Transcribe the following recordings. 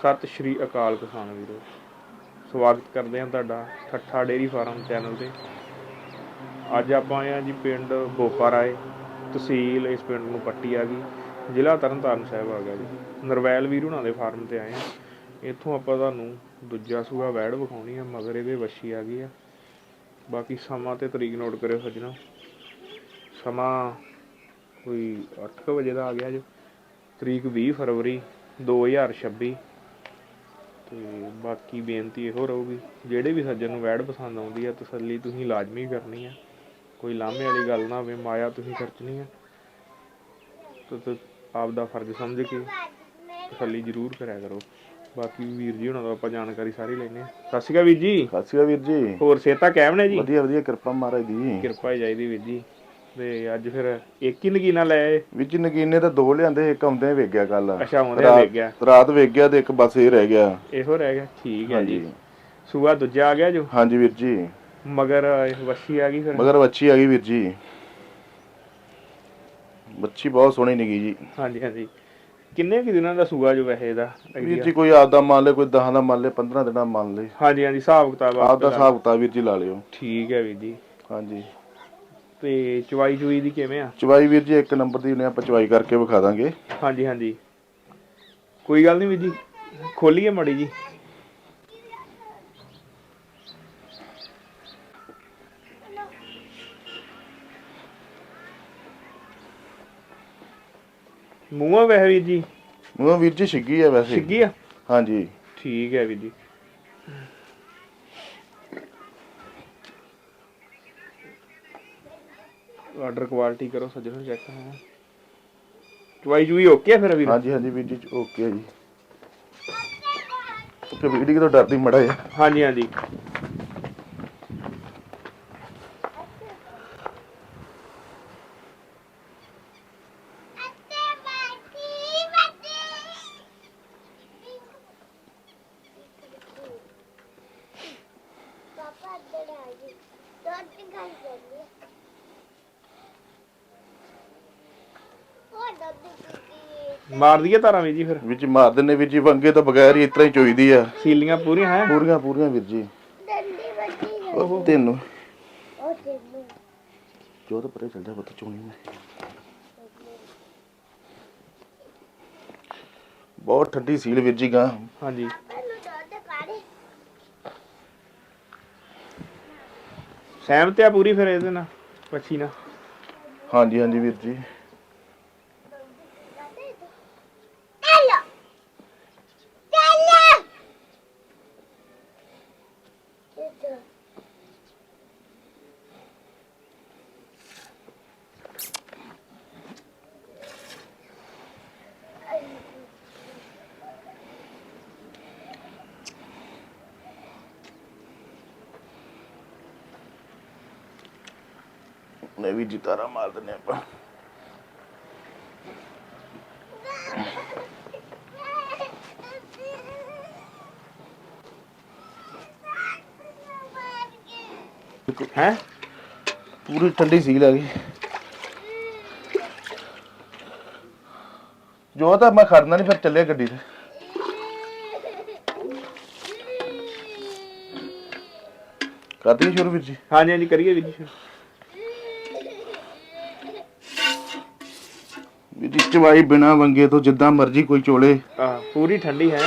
ਸਤਿ ਸ਼੍ਰੀ ਅਕਾਲ ਕਿਸਾਨ ਵੀਰੋ। ਸਵਾਗਤ ਕਰਦੇ ਹਾਂ ਤੁਹਾਡਾ ਠੱਠਾ ਡੇਰੀ ਫਾਰਮ ਚੈਨਲ ਤੇ। ਅੱਜ ਆਪਾਂ ਆਏ ਹਾਂ ਜੀ ਪਿੰਡ ਬੋਪਾ ਰਾਏ ਤਹਿਸੀਲ ਇਸ ਪਿੰਡ ਨੂੰ ਪੱਟੀ ਆ ਗਈ, ਜ਼ਿਲ੍ਹਾ ਤਰਨਤਾਰਨ ਸਾਹਿਬ ਆ ਗਿਆ ਜੀ। ਨਰਵੈਲ ਵੀਰ ਹੁਣਾਂ ਦੇ ਫਾਰਮ ਤੇ ਆਏ ਹਾਂ। ਇੱਥੋਂ ਆਪਾਂ ਤੁਹਾਨੂੰ ਦੂਜਾ ਸੂਆ ਵੈੜ ਵਿਖਾਉਣੀ ਆ, ਮਗਰ ਇਹਦੇ ਵੱਛੀ ਆ ਗਈ ਆ। ਬਾਕੀ ਸਮਾਂ ਤੇ ਤਰੀਕ ਨੋਟ ਕਰਿਓ ਸੱਜਣਾ। ਸਮਾਂ ਕੋਈ 8 ਵਜੇ ਦਾ ਆ ਗਿਆ ਜੋ। ਤਰੀਕ 20 ਫਰਵਰੀ 2026 ਤੇ ਬਾਕੀ ਬੇਨਤੀ ਇਹੋ ਰਹੂਗੀ ਜਿਹੜੇ ਵੀ ਸੱਜਣ ਨੂੰ ਵੈੜ ਪਸੰਦ ਆਉਂਦੀ ਆ ਤਸੱਲੀ ਤੁਸੀਂ ਲਾਜ਼ਮੀ ਕਰਨੀ ਆ। ਕੋਈ ਲਾਮੇ ਵਾਲੀ ਗੱਲ ਨਾ ਹੋਵੇ ਮਾਇਆ ਤੁਸੀਂ ਖਰਚਣੀ ਆ। ਤੇ ਆਪ ਦਾ ਫਰਜ਼ ਸਮਝ ਕੇ ਤਸੱਲੀ ਜ਼ਰੂਰ ਕਰਿਆ ਕਰੋ। ਬਾਕੀ ਵੀਰ ਜੀ ਹੁਣਾਂ ਤੋਂ ਆਪਾਂ ਜਾਣਕਾਰੀ ਸਾਰੀ ਲੈਨੇ ਆ। ਸਤਿ ਸ਼੍ਰੀ ਅਕਾਲ ਵੀਰ ਜੀ। ਸਤਿ ਸ਼੍ਰੀ ਅਕਾਲ ਵੀਰ ਜੀ। ਹੋਰ ਸੇਤਾ ਕਾਇਮ ਨੇ ਜੀ? ਵਧੀਆ ਵਧੀਆ ਕਿਰਪਾ ਮਹਾਰਾਜ ਦੀ। ਕਿਰਪਾ ਹੀ ਚਾਹੀਦੀ ਵੀਰ ਜੀ। ਤੇ ਅੱਜ ਫਿਰ ਇੱਕ ਹੀ ਨਗੀਨਾ ਲੈ ਆਏ। ਵਿੱਚ ਨਗੀਨੇ ਤਾਂ ਦੋ ਲਿਆਂਦੇ ਇੱਕ ਆਉਂਦੇ ਵੇਖ ਗਿਆ ਕੱਲ ਅੱਛਾ ਆਉਂਦਿਆਂ ਵੇਖ ਗਿਆ। ਰਾਤ ਵੇਖ ਗਿਆ ਤੇ ਇੱਕ ਬਸ ਇਹ ਰਹਿ ਗਿਆ। ਇਹੋ ਰਹਿ ਗਿਆ ਠੀਕ ਹੈ ਜੀ। ਸੂਆ ਦੂਜਾ ਆ ਗਿਆ ਜੋ? ਹਾਂਜੀ ਵੀਰ ਜੀ। ਮਗਰ ਵੱਛੀ ਆ ਗਈ ਫਿਰ? ਮਗਰ ਬੱਚੀ ਆ ਗਈ ਵੀਰ ਜੀ। ਬੱਚੀ ਬਹੁਤ ਸੋਹਣੀ ਨਿਗੀ ਜੀ। ਹਾਂਜੀ ਹਾਂਜੀ। ਕਿੰਨੇ ਕਿ ਦਿਨਾਂ ਦਾ ਸੂਆ ਜੋ ਵੈਸੇ ਇਹਦਾ? ਵੀਰ ਜੀ ਕੋਈ ਆਪਦਾ ਮੰਨ ਲੈ ਕੋਈ 10 ਦਾ ਮੰਨ ਲੈ 15 ਦਿਨਾਂ ਮੰਨ ਲੈ ਹਾਂਜੀ ਹਾਂਜੀ ਹਿਸਾਬ ਕਿਤਾਬ ਆਪਦਾ ਹਿਸਾਬ ਕਿਤਾਬ ਵੀਰ ਜੀ ਲਾ ਲਿਓ। ਠੀਕ ਹੈ ਵੀਰ ਜੀ। ਹਾਂਜੀ। ਤੇ ਚਵਾਈ ਚੁਈ ਦੀ ਕਿਵੇਂ ਆ? ਚਵਾਈ ਵੀਰ ਜੀ ਇੱਕ ਨੰਬਰ ਦੀ ਉਹਨੇ ਆਪਾਂ ਚਵਾਈ ਕਰਕੇ ਵਿਖਾ ਦਾਂਗੇ। ਹਾਂਜੀ ਹਾਂਜੀ। ਕੋਈ ਗੱਲ ਨਹੀਂ ਵੀਰ ਜੀ ਖੋਲੀਏ ਮੜੀ ਜੀ। ਮੂੰਹਾਂ ਵੈਸੇ ਵੀਰ ਜੀ? ਉਹ ਵੀਰ ਜੀ ਛਿੱਗੀ ਆ ਵੈਸੇ। ਸਿੱਗੀ ਆ? ਹਾਂਜੀ। ਠੀਕ ਹੈ ਵੀਰ ਜੀ। ਆਰਡਰ ਕੁਆਲਿਟੀ ਕਰੋ ਸੱਜਣੋ ਚੈੱਕ ਹਾਂ। ਚਵਾਈ ਜੂਈ ਓਕੇ ਆ ਫਿਰ ਵੀਰ ਹਾਂਜੀ ਹਾਂਜੀ ਵੀਰ ਜੀ ਓਕੇ ਆ ਜੀ। ਓਕੇ ਵੀਡੀਓ ਤੋਂ ਡਰਦੀ ਮੜਾ ਜਾ ਹਾਂਜੀ ਹਾਂਜੀ। ਪਾਪਾ ਆ ਦੁੱਧ ਉਹ ਦੁੱਧ ਪੀਤੀ ਮਾਰ ਦਈਏ ਤਾਰਾਂ ਵੀਰ ਜੀ ਫਿਰ। ਵਿੱਚ ਮਾਰ ਦਿੰਨੇ ਵੀਰ ਜੀ ਵੰਗੇ ਤੋਂ ਬਗੈਰ ਹੀ ਇਤਰਾ ਹੀ ਚੋਈਦੀ ਆ। ਸੀਲੀਆਂ ਪੂਰੀਆਂ ਹੈ? ਪੂਰੀਆਂ ਪੂਰੀਆਂ ਵੀਰ ਜੀ। ਡੰਡੀ ਵੱਡੀ ਹੈ ਉਹ ਤੈਨੂੰ ਉਹ ਤੈਨੂੰ। ਜੋ ਤਾਂ ਪਰੇ ਚੱਲ ਜਾ ਬੱਤ ਚੋਣੀ ਮੈਂ। ਬਹੁਤ ਠੰਡੀ ਸੀਲ ਵੀਰ ਜੀ ਗਾਂ। ਹਾਂਜੀ। ਮੈਨੂੰ ਦੁੱਧ ਕਾੜੇ ਸਹਿਮਤ ਆ ਪੂਰੀ ਫਿਰ ਇਹਦੇ ਨਾਲ ਪੱਛੀ ਨਾਲ? ਹਾਂਜੀ ਹਾਂਜੀ ਵੀਰ ਜੀ ਚੱਲੋ ਚੱਲੋ ਇੱਧਰ ਨੇ ਵੀ ਜੀ ਤਾਰਾ ਮਾਰ ਦਿੰਨੇ ਆਪਾਂ। ਹੈ? ਪੂਰੀ ਠੰਡੀ ਸੀਲ ਆ ਗਈ। ਜੋ ਤਾਂ ਮੈਂ ਖੜਨਾ ਨਹੀਂ ਫਿਰ ਚੱਲੇ ਗੱਡੀ ਤੇ। ਕਰਦੀ ਸ਼ੁਰੂ ਵੀਰ ਜੀ? ਹਾਂਜੀ ਹਾਂਜੀ ਕਰੀਏ ਵੀਰ ਜੀ ਫਿਰ ਵੀਰ ਚਵਾਈ ਬਿਨਾ ਵੰਗੇ ਤੋਂ ਜਿੱਦਾਂ ਮਰਜ਼ੀ ਕੋਈ ਚੋਲੇ। ਆ ਪੂਰੀ ਠੰਡੀ ਹੈ।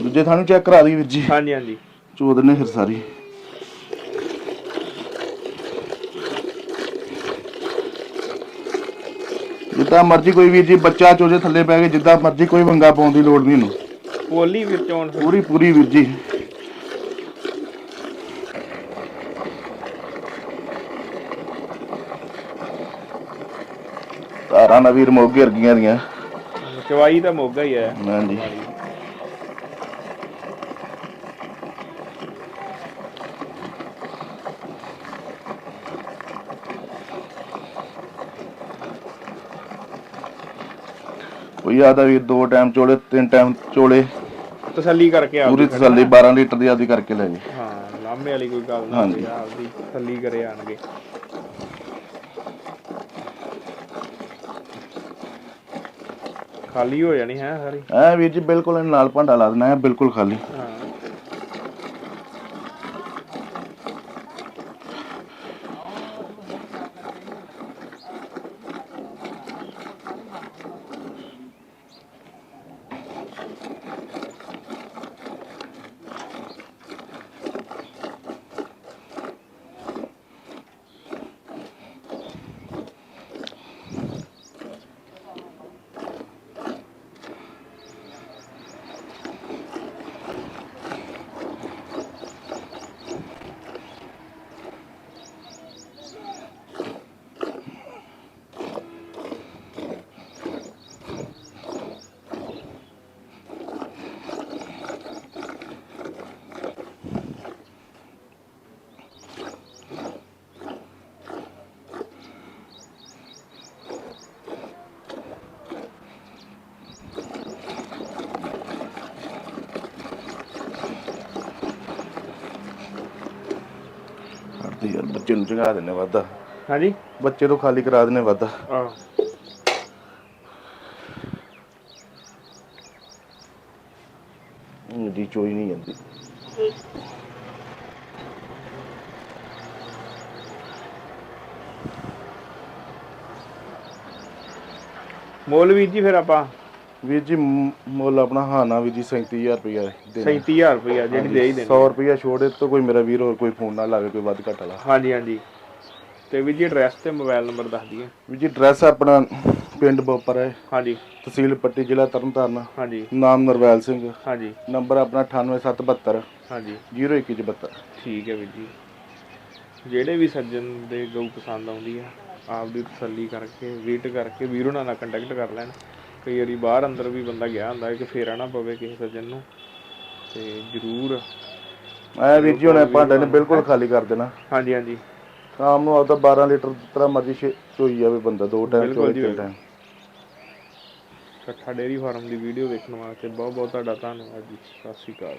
ਦੂਜੇ ਥਾਂ ਨੂੰ ਚੈੱਕ ਕਰਾ ਦੀ ਵੀਰ ਜੀ। ਹਾਂਜੀ ਹਾਂਜੀ। ਚੋਦ ਨੇ ਫਿਰ ਸਾਰੀ। ਜਿੱਦਾਂ ਮਰਜ਼ੀ ਕੋਈ ਵੀਰ ਜੀ ਬੱਚਾ ਚੋਜੇ ਥੱਲੇ ਪੈ ਕੇ ਜਿੱਦਾਂ ਮਰਜ਼ੀ ਕੋਈ ਵੰਗਾ ਪਾਉਣ ਦੀ ਲੋੜ ਨਹੀਂ ਇਹਨੂੰ। ਪੋਲੀ ਵਿੱਚ ਫਿਰ ਪੂਰੀ ਪੂਰੀ ਵੀਰ ਜੀ। ਖਾਣਾ ਵੀਰ ਮੋਗੇ ਵਰਗੀਆਂ ਦੀਆਂ। ਚਵਾਈ ਤਾਂ ਮੋਗਾ ਹੀ ਹੈ। ਹਾਂਜੀ। ਕੋਈ ਆਦਾ ਵੀਰ ਦੋ ਟਾਈਮ ਚੋਲੇ ਤਿੰਨ ਟਾਈਮ ਚੋਲੇ। ਤਸੱਲੀ ਕਰਕੇ ਆ ਪੂਰੀ ਤਸੱਲੀ 12 ਲੀਟਰ ਦੀ ਆਦੀ ਕਰਕੇ ਲੈ ਜੀ। ਹਾਂ ਲਾਂਬੇ ਵਾਲੀ ਕੋਈ ਗੱਲ ਨਹੀਂ। ਆਪਦੀ ਤਸੱਲੀ ਕਰੇ ਆਣਗੇ। ਖਾਲੀ ਹੋ ਜਾਣੀ ਹੈ ਸਾਰੀ। ਐ ਵੀਰ ਜੀ ਬਿਲਕੁਲ ਨਾਲ ਭਾਂਡਾ ਲਾ ਦੇਣਾ ਹੈ ਬਿਲਕੁਲ ਖਾਲੀ। ਹਾਂ। ਕਰਦੇ ਯਾਰ ਬੱਚੇ ਨੂੰ ਚੰਗਾ ਦਿੰਨੇ ਵਾਦਾ ਹਾਂਜੀ। ਬੱਚੇ ਤੋਂ ਖਾਲੀ ਕਰਾ ਦਿੰਨੇ ਵਾਦਾ ਆਹ ਜੀ ਚੋਈ ਨਹੀਂ ਜਾਂਦੀ। ਮੁੱਲ ਵੀਰ ਜੀ ਫਿਰ ਆਪਾਂ ਵੀਰ ਜੀ ਮ- ਮੁੱਲ ਆਪਣਾ ਹਾਨਾ ਵੀਰ ਜੀ 37000 ਰੁਪਇਆ ਦੇਣਾ। 37000 ਰੁਪਇਆ ਜਿਹੜੀ ਦੇ ਹੀ ਦੇਣੀ। 100 ਰੁਪਇਆ ਛੋੜੇ ਤੋਂ ਕੋਈ ਮੇਰਾ ਵੀਰ ਹੋਰ ਕੋਈ ਫੋਨ ਨਾ ਲਾਵੇ ਕੋਈ ਵੱਧ ਘੱਟ ਵਾਲਾ। ਹਾਂਜੀ ਹਾਂਜੀ। ਤੇ ਵੀਰ ਜੀ ਐਡਰੈਸ ਤੇ ਮੋਬਾਈਲ ਨੰਬਰ ਦੱਸ ਦਈਏ। ਵੀਰ ਜੀ ਡਰੈਸ ਆਪਣਾ ਪਿੰਡ ਬੋਪਰ ਹੈ। ਹਾਂਜੀ। ਤਹਿਸੀਲ ਪੱਟੀ ਜ਼ਿਲ੍ਹਾ ਤਰਨਤਾਰਨ। ਹਾਂਜੀ। ਨਾਮ ਨਰਵੈਲ ਸਿੰਘ। ਹਾਂਜੀ। ਨੰਬਰ ਆਪਣਾ 98772 ਹਾਂਜੀ। 0172 ਠੀਕ ਹੈ ਵੀਰ ਜੀ। ਜਿਹੜੇ ਵੀ ਸੱਜਣ ਦੇ ਗਊ ਪਸੰਦ ਆਉਂਦੀ ਆ ਆਪਦੀ ਤਸੱਲੀ ਕਰਕੇ ਵੇਟ ਕਰਕੇ ਵੀਰ ਨਾਲ ਕੰਟੈਕਟ ਕਰ ਲੈਣ। ਕਈ ਵਾਰੀ ਬਾਹਰ ਅੰਦਰ ਵੀ ਬੰਦਾ ਗਿਆ ਹੁੰਦਾ ਹੈ ਕਿ ਫੇਰਾ ਨਾ ਪਵੇ ਕਿਸੇ ਸੱਜਣ ਨੂੰ ਤੇ ਜ਼ਰੂਰ। ਐ ਵੀਰ ਜੀ ਹੁਣ ਭਾਂਡੇ ਨੇ ਬਿਲਕੁਲ ਖਾਲੀ ਕਰ ਦੇਣਾ। ਹਾਂਜੀ ਹਾਂਜੀ। ਸ਼ਾਮ ਨੂੰ ਆਪਦਾ 12 ਲੀਟਰ ਜਿਤਨਾ ਮਰਜ਼ੀ ਚੋਈ ਜਾਵੇ ਬੰਦਾ ਦੋ ਟਾਈਮ ਚੋਈ ਤਿੰਨ ਟਾਈਮ। ਇਕੱਠਾ ਡੇਅਰੀ ਫਾਰਮ ਦੀ ਵੀਡੀਓ ਵੇਖਣ ਵਾਸਤੇ ਬਹੁਤ ਬਹੁਤ ਤੁਹਾਡਾ ਧੰਨਵਾਦ ਜੀ। ਸਤਿ ਸ਼੍ਰੀ ਅਕਾਲ।